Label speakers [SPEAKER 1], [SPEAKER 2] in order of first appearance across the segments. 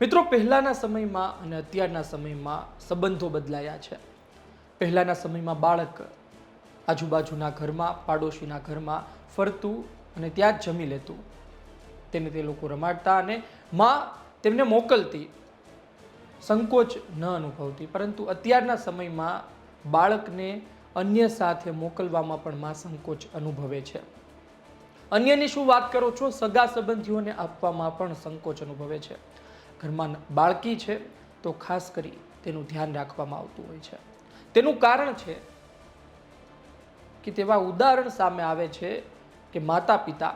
[SPEAKER 1] મિત્રો, પહેલાંના સમયમાં અને અત્યારના સમયમાં સંબંધો બદલાયા છે. પહેલાંના સમયમાં બાળક આજુબાજુના ઘરમાં, પાડોશીના ઘરમાં ફરતું અને ત્યાં જ જમી લેતું. તેને તે લોકો રમાડતા અને માં તેમને મોકલતી. સંકોચ ન અનુભવતી. પરંતુ અત્યારના સમયમાં બાળકને અન્ય સાથે મોકલવામાં પણ માં સંકોચ અનુભવે છે. અન્યની શું વાત કરો છો? સગા સંબંધીઓને આપવામાં પણ સંકોચ અનુભવે છે. ઘરમાં બાળકી છે, તો ખાસ કરી તેનું ધ્યાન રાખવામાં આવતું હોય છે. તેનું કારણ છે કે તેવા ઉદાહરણ સામે આવે છે કે માતા પિતા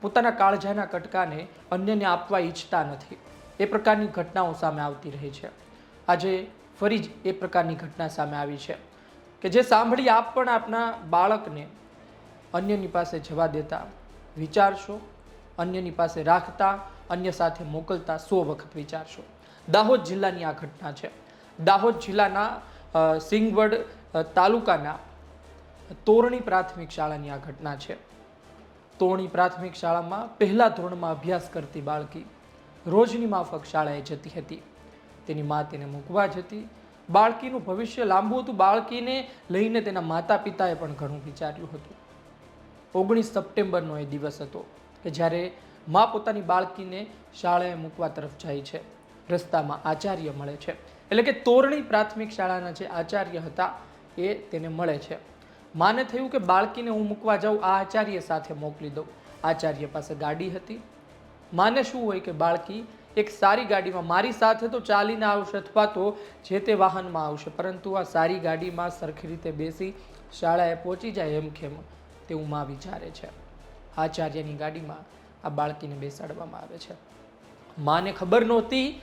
[SPEAKER 1] પોતાના કાળજાના કટકાને અન્યને આપવા ઈચ્છતા નથી. એ પ્રકારની ઘટનાઓ સામે આવતી રહે છે. આજે ફરી જ એ પ્રકારની ઘટના સામે આવી છે કે જે સાંભળી આપ પણ આપના બાળકને અન્યની પાસે જવા દેતા વિચારશો અન્યની પાસે રાખતા, અન્ય સાથે મોકલતા સો વખત વિચારશો. દાહોદ જિલ્લાની આ ઘટના છે. દાહોદ જિલ્લાના સિંગવડ તાલુકાના તોરણી પ્રાથમિક શાળાની આ ઘટના છે. તોરણી પ્રાથમિક શાળામાં પહેલા ધોરણમાં અભ્યાસ કરતી બાળકી રોજની માફક શાળાએ જતી હતી. તેની મા તેને મૂકવા જતી. બાળકીનું ભવિષ્ય લાંબુ હતું. બાળકીને લઈને તેના માતા પિતાએ પણ ઘણું વિચાર્યું હતું. ઓગણીસ સપ્ટેમ્બરનો એ દિવસ હતો. કે જ્યારે મા પોતાની બાળકીને શાળાએ મૂકવા તરફ જાય છે, રસ્તામાં આચાર્ય મળે છે. એટલે કે તોરણી પ્રાથમિક શાળાના જે આચાર્ય હતા, એ તેને મળે છે. માને થયું કે બાળકીને હું મૂકવા જાઉં, આ આચાર્ય સાથે મોકલી દઉં. આચાર્ય પાસે ગાડી હતી. માને શું હોય કે બાળકી એક સારી ગાડીમાં, મારી સાથે તો ચાલીને આવશે અથવા તો જે તે વાહનમાં આવશે, પરંતુ આ સારી ગાડીમાં સરખી રીતે બેસી શાળાએ પહોંચી જાય એમ કેમ, તેવું માં વિચારે છે. આચાર્યની ગાડીમાં આ બાળકીને બેસાડવામાં આવે છે. માને ખબર નહોતી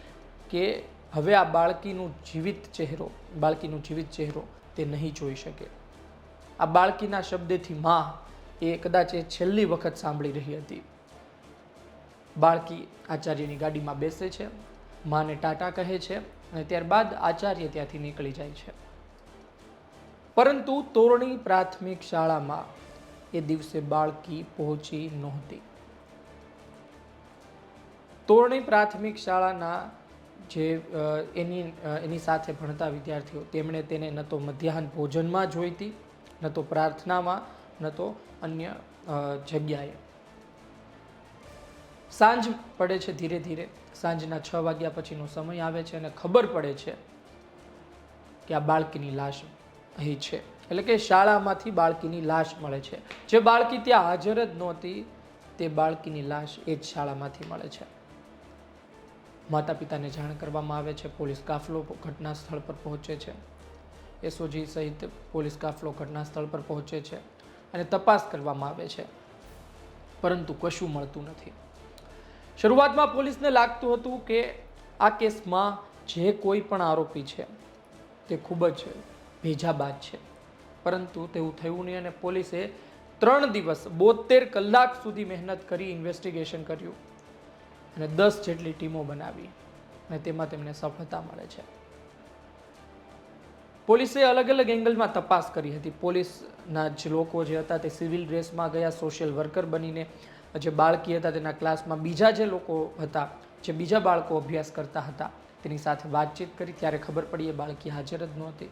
[SPEAKER 1] કે હવે આ બાળકીનું જીવિત ચહેરો, બાળકીનું જીવિત ચહેરો તે નહીં જોઈ શકે. આ બાળકીના શબ્દથી મા એ કદાચ એ છેલ્લી વખત સાંભળી રહી હતી. બાળકી આચાર્યની ગાડીમાં બેસે છે, માને ટાટા કહે છે અને ત્યારબાદ આચાર્ય ત્યાંથી નીકળી જાય છે. પરંતુ તોરણી પ્રાથમિક શાળામાં એ દિવસે બાળકી પહોંચી નહોતી. તોરણી પ્રાથમિક શાળાના જે એની એની સાથે ભણતા વિદ્યાર્થીઓ, તેમણે તેને ન તો મધ્યાહન ભોજનમાં જોઈતી, ન તો પ્રાર્થનામાં, ન તો અન્ય જગ્યાએ. સાંજ પડે છે ધીરે ધીરે. સાંજના છ વાગ્યા પછીનો સમય આવે છે અને ખબર પડે છે કે આ બાળકીની લાશ અહીં છે. એટલે કે શાળામાંથી બાળકીની લાશ મળે છે. જે બાળકી ત્યાં હાજર જ નહોતી, તે બાળકીની લાશ એ જ શાળામાંથી મળે છે. માતા પિતાને જાણ કરવામાં આવે છે, પોલીસ કાફલો ઘટના સ્થળ પર પહોંચે છે. એસઓજી સહિત પોલીસ કાફલો ઘટના સ્થળ પર પહોંચે છે અને તપાસ કરવામાં આવે છે. પરંતુ કશું મળતું નથી. શરૂઆતમાં પોલીસને લાગતું હતું કે આ કેસમાં જે કોઈ પણ આરોપી છે, તે ખૂબ જ ભેજાબાદ છે. પરંતુ તેવું થયું નહીં અને પોલીસે ત્રણ દિવસ બોતેર કલાક સુધી મહેનત કરી ઇન્વેસ્ટિગેશન કર્યું અને દસ જેટલી ટીમો બનાવી અને તેમાં તેમને સફળતા મળે છે. પોલીસે અલગ અલગ એંગલમાં તપાસ કરી હતી. પોલીસના જે લોકો જે હતા તે સિવિલ ડ્રેસમાં ગયા સોશિયલ વર્કર બનીને જે બાળકી હતા તેના ક્લાસમાં બીજા જે લોકો હતા, જે બીજા બાળકો અભ્યાસ કરતા હતા, તેની સાથે વાતચીત કરી. ત્યારે ખબર પડી, એ બાળકી હાજર જ નહોતી.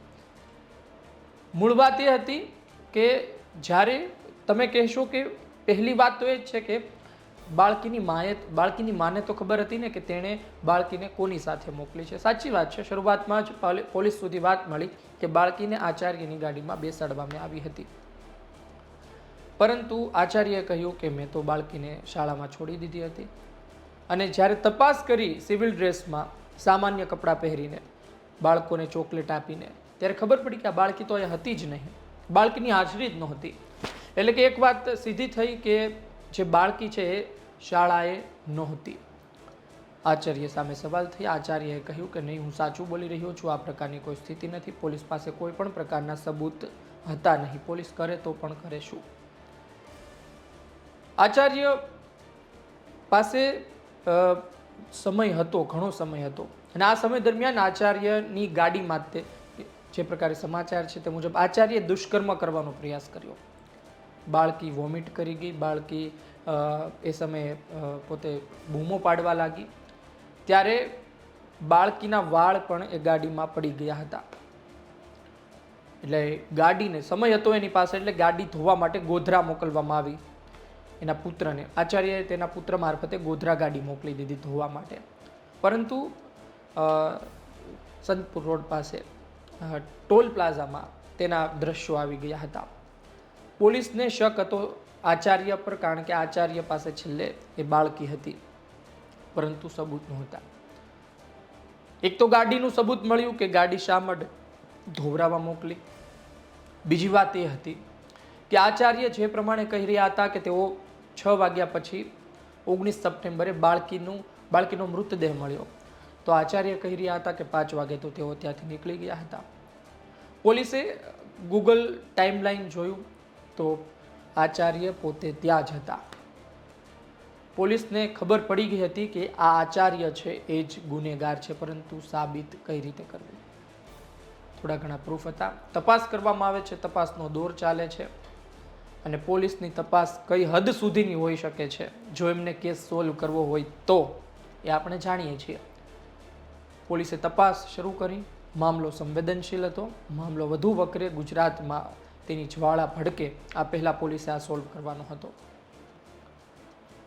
[SPEAKER 1] મૂળ વાત એ હતી કે જ્યારે તમે કહેશો કે પહેલી વાત તો એ જ છે કે બાળકીની માએ બાળકીની માને તો ખબર હતી ને કે તેણે બાળકીને કોની સાથે મોકલી છે? સાચી વાત છે. શરૂઆતમાં જ પોલી- પોલીસ સુધી વાત મળી કે બાળકીને આચાર્યની ગાડીમાં બેસાડવામાં આવી હતી. પરંતુ આચાર્યએ કહ્યું કે મેં તો બાળકીને શાળામાં છોડી દીધી હતી. અને જ્યારે તપાસ કરી સિવિલ ડ્રેસમાં સામાન્ય કપડાં પહેરીને, બાળકોને ચોકલેટ આપીને ત્યારે ખબર પડી કે આ બાળકી તો અહીંયા હતી જ નહીં. બાળકીની હાજરી જ નહોતી. એટલે કે એક વાત સીધી થઈ કે જે બાળકી છે એ શાળાએ નહોતી. આચાર્ય સામે સવાલ થઈ. આચાર્યએ કહ્યું કે નહીં, હું સાચું બોલી રહ્યો છું, આ પ્રકારની કોઈ સ્થિતિ નથી. પોલીસ પાસે કોઈ પણ પ્રકારના સબૂત હતા નહીં. પોલીસ કરે તો પણ કરે શું? આચાર્ય પાસે સમય હતો, ઘણો સમય હતો. અને આ સમય દરમિયાન આચાર્યની ગાડી તે જે પ્રકારે સમાચાર છે તે મુજબ આચાર્યે દુષ્કર્મ કરવાનો પ્રયાસ કર્યો. બાળકી વોમિટ કરી ગઈ. બાળકી એ સમયે પોતે બૂમો પાડવા લાગી. ત્યારે બાળકીના વાળ પણ એ ગાડીમાં પડી ગયા હતા. એટલે ગાડીને, સમય હતો એની પાસે, એટલે ગાડી ધોવા માટે ગોધરા મોકલવામાં આવી. એના પુત્રને, આચાર્યએ તેના પુત્ર મારફતે ગોધરા ગાડી મોકલી દીધી ધોવા માટે. પરંતુ સંતપુર રોડ પાસે ટોલ પ્લાઝામાં તેના દ્રશ્યો આવી ગયા હતા. પોલીસને શક હતો આચાર્ય પર, કારણ કે આચાર્ય પાસે છેલ્લે એ બાળકી હતી, પરંતુ સબૂત નહોતા. એક તો ગાડીનું સબૂત મળ્યું કે ગાડી શા માટે ધોવરાવા મોકલી. બીજી વાત એ હતી કે આચાર્ય જે પ્રમાણે કહી રહ્યા હતા કે તેઓ છ વાગ્યા પછી ઓગણીસ સપ્ટેમ્બરે બાળકીનું, બાળકીનો મૃતદેહ મળ્યો. તો આચાર્ય કહી રહ્યા હતા કે પાંચ વાગે તો તેઓ ત્યાંથી નીકળી ગયા હતા. પોલીસે ગૂગલ ટાઈમલાઈન જોયું તો આચાર્ય પોતે ત્યાં જ હતા. પોલીસને ખબર પડી ગઈ હતી કે આ આચાર્ય છે એ જ ગુનેગાર છે, પરંતુ સાબિત કઈ રીતે કરવું? થોડા ઘણા પ્રૂફ હતા. તપાસ કરવામાં આવે છે, તપાસનો દોર ચાલે છે અને પોલીસની તપાસ કઈ હદ સુધીની હોઈ શકે છે? જો એમને કેસ સોલ્વ કરવો હોય તો એ આપણે જાણીએ છીએ. પોલીસે તપાસ શરૂ કરી. મામલો સંવેદનશીલ હતો. મામલો વધુ વકરે ગુજરાતમાં તેની જ્વાળા ભડકે આ પહેલાં પોલીસે આ સોલ્વ કરવાનો હતો.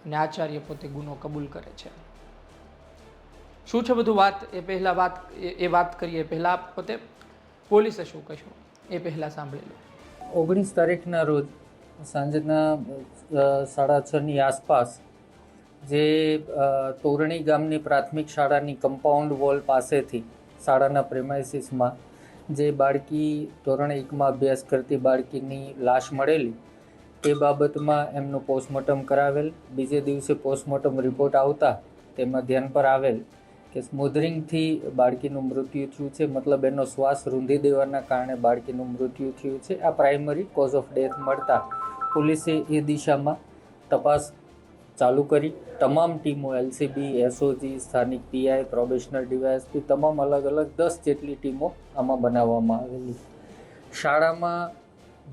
[SPEAKER 1] અને આચાર્ય પોતે ગુનો કબૂલ કરે છે. શું છે બધું વાત? એ પહેલાં વાત, એ વાત કરીએ. પહેલાં પોતે? પોલીસે શું કહ્યું? એ પહેલાં સાંભળેલું
[SPEAKER 2] ઓગણીસ તારીખના રોજ સાંજના સાડા છની આસપાસ જે તોરણી ગામની પ્રાથમિક શાળાની કમ્પાઉન્ડ વોલ પાસેથી શાળાના પ્રેમાઇસીસમાં જે બાળકી ધોરણ એકમાં અભ્યાસ કરતી બાળકીની લાશ મળેલી, તે બાબતમાં એમનું પોસ્ટમોર્ટમ કરાવેલ. બીજે દિવસે પોસ્ટમોર્ટમ રિપોર્ટ આવતા તેમાં ધ્યાન પર આવેલ કે સ્મોધરિંગથી બાળકીનું મૃત્યુ થયું છે. મતલબ એનો શ્વાસ રૂંધી દેવાના કારણે બાળકીનું મૃત્યુ થયું છે. આ પ્રાઇમરી કોઝ ઓફ ડેથ મળતા પોલીસે એ દિશામાં તપાસ ચાલુ કરી. તમામ ટીમો, એલસીબી, એસઓજી, સ્થાનિક પીઆઈ, પ્રોબેશનલ ડીવાયએસપી, તમામ અલગ અલગ દસ જેટલી ટીમો આમાં બનાવવામાં આવેલી. શાળામાં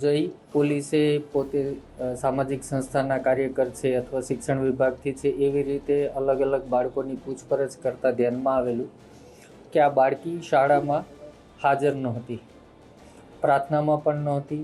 [SPEAKER 2] જઈ પોલીસે પોતે સામાજિક સંસ્થાના કાર્યકર છે અથવા શિક્ષણ વિભાગથી છે એવી રીતે અલગ અલગ બાળકોની પૂછપરછ કરતા ધ્યાનમાં આવેલું કે આ બાળકી શાળામાં હાજર નહોતી. પ્રાર્થનામાં પણ નહોતી.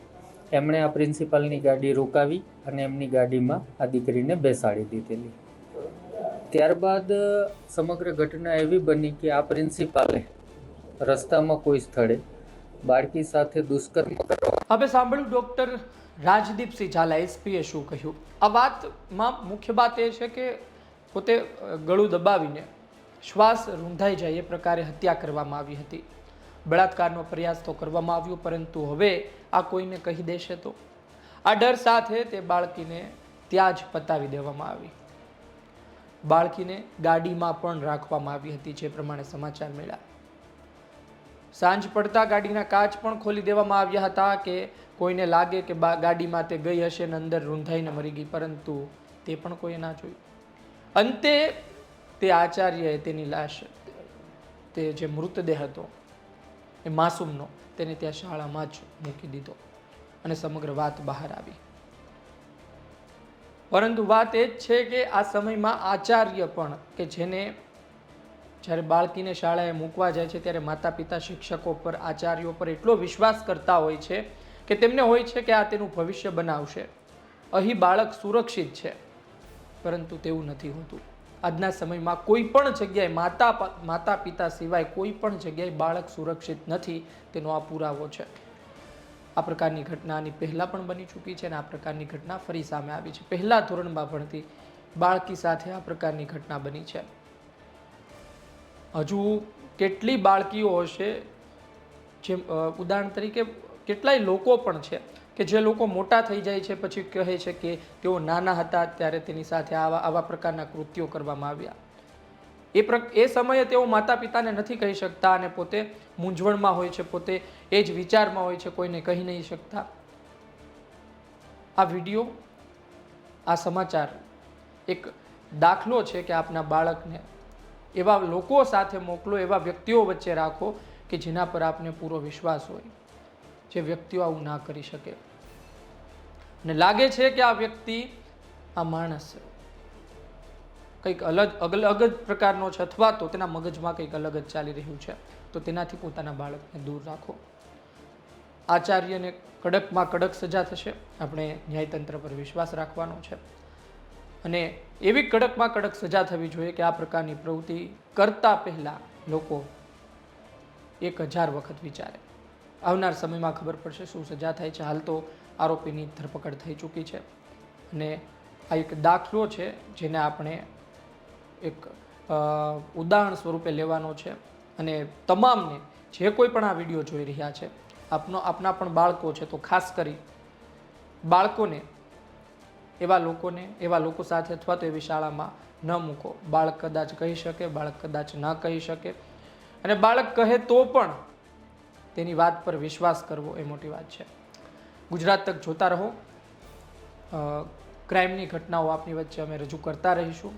[SPEAKER 2] એમણે આ પ્રિન્સિપાલની ગાડી રોકાવી અને એમની ગાડીમાં આ દીકરીને બેસાડી દીધેલી. ત્યારબાદ સમગ્ર ઘટના એવી બની કે આ પ્રિન્સિપાલે રસ્તામાં કોઈ સ્થળે બાળકી સાથે દુષ્કર્મ
[SPEAKER 1] હવે સાંભળ્યું ડૉક્ટર રાજદીપસિંહ ઝાલા, એસપીએ શું કહ્યું? આ વાતમાં મુખ્ય વાત એ છે કે પોતે ગળું દબાવીને શ્વાસ રૂંધાઈ જાય એ પ્રકારે હત્યા કરવામાં આવી હતી. બળાત્કારનો પ્રયાસ તો કરવામાં આવ્યો, પરંતુ હવે આ કોઈને કહી દેશે તો? આ ડર સાથે તે બાળકીને ત્યાં જ પતાવી દેવામાં આવી. બાળકીને ગાડીમાં પણ રાખવામાં આવી હતી, જે પ્રમાણે સમાચાર મળ્યા. સાંજ પડતા ગાડીના કાચ પણ ખોલી દેવામાં આવ્યા હતા કે કોઈને લાગે કે ગાડીમાં તે ગઈ હશે ને અંદર રૂંધાઈને મરી ગઈ, પરંતુ તે પણ કોઈએ ના જોયું. અંતે તે આચાર્યએ તેની લાશ, તે જે મૃતદેહ હતો એ માસૂમનો તેને ત્યાં શાળામાં જ મૂકી દીધો અને સમગ્ર વાત બહાર આવી. પરંતુ વાત એ જ છે કે આ સમયમાં આચાર્ય પણ કે જેને જ્યારે બાળકીને શાળાએ મૂકવા જાય છે ત્યારે માતા પિતા શિક્ષકો પર, આચાર્યો પર એટલો વિશ્વાસ કરતા હોય છે કે તેમને હોય છે કે આ તેનું ભવિષ્ય બનાવશે. અહીં બાળક સુરક્ષિત છે, પરંતુ તેવું નથી હોતું. આજના સમયમાં કોઈ પણ જગ્યાએ માતા માતા પિતા સિવાય કોઈ પણ જગ્યાએ બાળક સુરક્ષિત નથી, તેનો આ પુરાવો છે. આ પ્રકારની ઘટનાની પહેલાં પણ બની ચૂકી છે અને આ પ્રકારની ઘટના ફરી સામે આવી છે. પહેલાં ધોરણમાં ભણતી બાળકી સાથે આ પ્રકારની ઘટના બની છે. હજુ કેટલી બાળકીઓ હશે, જેમ ઉદાહરણ તરીકે કેટલાય લોકો પણ છે. કે જે લોકો મોટા થઈ જાય છે, પછી કહે છે કે તેઓ નાના હતા ત્યારે તેની સાથે આવા આવા પ્રકારના કૃત્યો કરવામાં આવ્યા. એ પ્ર, એ સમયે તેઓ માતા પિતાને નથી કહી શકતા અને પોતે મૂંઝવણમાં હોય છે, પોતે એ જ વિચારમાં હોય છે, કોઈને કહી નહીં શકતા. આ વીડિયો, આ સમાચાર એક દાખલો છે કે આપના બાળકને એવા લોકો સાથે મોકલો, એવા વ્યક્તિઓ વચ્ચે રાખો કે જેના પર આપને પૂરો વિશ્વાસ હોય. જે વ્યક્તિઓ આવું ના કરી શકે. અને લાગે છે કે આ વ્યક્તિ આ માણસ કંઈક અલગ અલગ જ પ્રકારનો છે અથવા તો તેના મગજમાં કંઈક અલગ જ ચાલી રહ્યું છે. તો તેનાથી પોતાના બાળકને દૂર રાખો. આચાર્યને કડકમાં કડક સજા થશે. આપણે ન્યાયતંત્ર પર વિશ્વાસ રાખવાનો છે. અને એવી કડકમાં કડક સજા થવી જોઈએ કે આ પ્રકારની પ્રવૃત્તિ કરતા પહેલાં લોકો એક હજાર વખત વિચારે. આવનાર સમયમાં ખબર પડશે શું સજા થાય છે. હાલ તો આરોપીની ધરપકડ થઈ ચૂકી છે અને આ એક દાખલો છે જેને આપણે એક ઉદાહરણ સ્વરૂપે લેવાનો છે અને તમામને જે કોઈ પણ આ વીડિયો જોઈ રહ્યા છે, આપનો, આપના પણ બાળકો છે તો ખાસ કરી બાળકોને, એવા લોકોને, એવા લોકો સાથે અથવા તો એવી શાળામાં ન મૂકો. બાળક કદાચ કહી શકે, બાળક કદાચ ન કહી શકે અને બાળક કહે તો પણ તેની વાત પર વિશ્વાસ કરવો એ મોટી વાત છે. ગુજરાત તક જોતા રહો. ક્રાઇમની ઘટનાઓ આપની વચ્ચે અમે રજૂ કરતા રહીશું.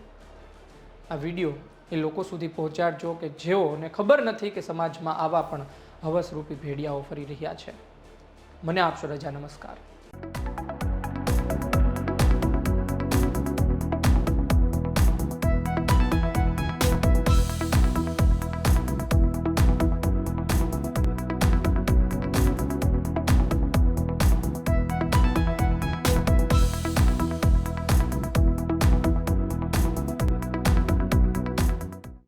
[SPEAKER 1] આ વીડિયો એ લોકો સુધી પહોંચાડજો કે જેઓને ખબર નથી કે સમાજમાં આવા પણ હવસરૂપી ભેડિયાઓ ફરી રહ્યા છે. મને આપશો રજા નમસ્કાર.